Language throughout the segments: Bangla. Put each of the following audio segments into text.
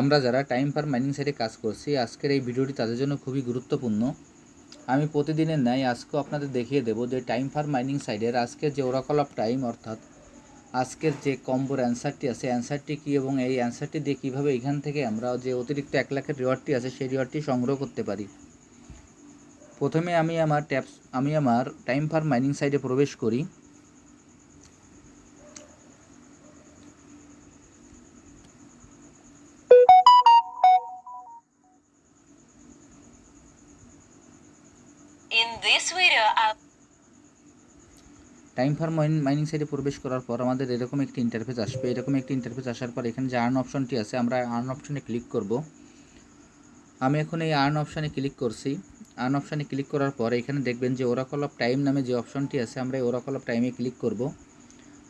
আমরা যারা টাইম ফার মাইনিং সাইটে কাজ করছি, আজকের এই ভিডিওটি তাদের জন্য খুবই গুরুত্বপূর্ণ। আমি প্রতিদিনের ন্যায় আজকেও আপনাদের দেখিয়ে দেবো যে টাইম ফার মাইনিং সাইডের আজকের যে ওরাকল অফ টাইম অর্থাৎ আজকের যে কম্বোর অ্যান্সারটি আছে অ্যান্সারটি কী এবং এই অ্যান্সারটি দিয়ে কীভাবে এখান থেকে আমরা যে অতিরিক্ত এক লাখের রিওয়ার্ডটি আছে, সেই রিওয়ার্ডটি সংগ্রহ করতে পারি। প্রথমে আমি আমার ট্যাপস আমি আমার টাইম ফার মাইনিং সাইডে প্রবেশ করি। This video, I'll time far mining সাইটে প্রবেশ করার পর আমাদের এরকম একটি ইন্টারফেস আসবে। এরকম একটি ইন্টারফেস আসার পর এখানে যে আর্ন অপশনটি আছে আমরা আর্ন অপশনে ক্লিক করব। আমি এখন এই আর্ন অপশানে ক্লিক করছি। আর্ন অপশানে ক্লিক করার পর এখানে দেখবেন যে ওরাকল অফ টাইম নামে যে অপশনটি আছে আমরা এই ওরাকল অফ টাইমে ক্লিক করব।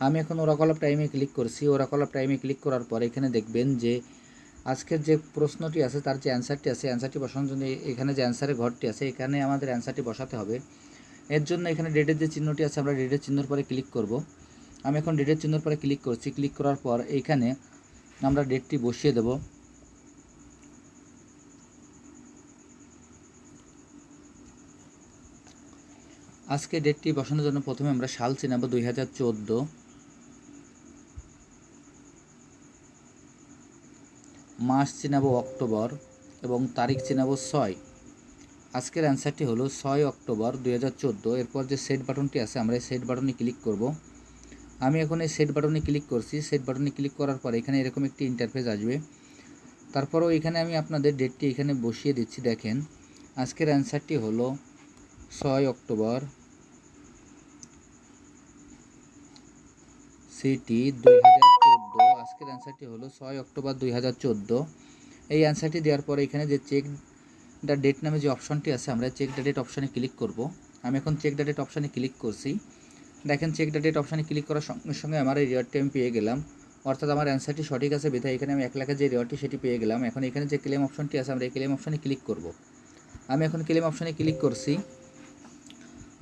আমি এখন ওরাকল অফ টাইমে ক্লিক করছি। ওরাকল অফ টাইমে ক্লিক করার পর এখানে দেখবেন যে আজকের যে প্রশ্নটি আছে, তার যে অ্যান্সারটি আছে অ্যান্সারটি বসানোর জন্য এখানে যে অ্যান্সারের ঘরটি আছে, এখানে আমাদের অ্যান্সারটি বসাতে হবে। এর জন্য এখানে ডেটের যে চিহ্নটি আছে, আমরা ডেটের চিহ্নর পরে ক্লিক করব। আমি এখন ডেটের চিহ্নর পরে ক্লিক করছি। ক্লিক করার পর এইখানে আমরা ডেটটি বসিয়ে দেব। আজকে ডেটটি বসানোর জন্য প্রথমে আমরা সাল চিনাবো দুই হাজার চোদ্দ। মাস চিনাবো অক্টোবর এবং তারিখ চিনাবো ছয়। আজকের অ্যান্সারটি হলো ছয় অক্টোবর দুই হাজার চোদ্দ। এরপর যে সেট বাটনটি আছে, আমরা এই সেট বাটনে ক্লিক করব। আমি এখন এই সেট বাটনে ক্লিক করছি। সেট বাটনে ক্লিক করার পর এখানে এরকম একটি ইন্টারফেস আসবে। তারপরেও এখানে আমি আপনাদের ডেটটি এখানে বসিয়ে দিচ্ছি, দেখেন। আজকের অ্যান্সারটি হলো ছয় অক্টোবর সিটি দুই হাজার চোদ্দ। আজকের অ্যান্সারটি হলো ছয় অক্টোবর দুই হাজার চোদ্দ। এই অ্যান্সারটি দেওয়ার পরে এখানে যে চেক দ্য ডেট নামে যে অপশনটি আছে, আমরা চেক দ্য ডেট অপশানে ক্লিক করব। আমি এখন চেক দ্য ডেট অপশানে ক্লিক করছি। দেখেন চেক দ্য ডেট অপশানে ক্লিক করার সঙ্গে সঙ্গে আমার এই রিওয়ার্ডটি আমি পেয়ে গেলাম। অর্থাৎ আমার অ্যান্সারটি সঠিক আছে বিধায় এখানে আমি এক লাখের যে রিওয়ার্ডটি সেটি পেয়ে গেলাম। এখন এখানে যে ক্লেম অপশনটি আছে, আমরা এই ক্লেম অপশানে ক্লিক করব। আমি এখন ক্লেম অপশানে ক্লিক করছি।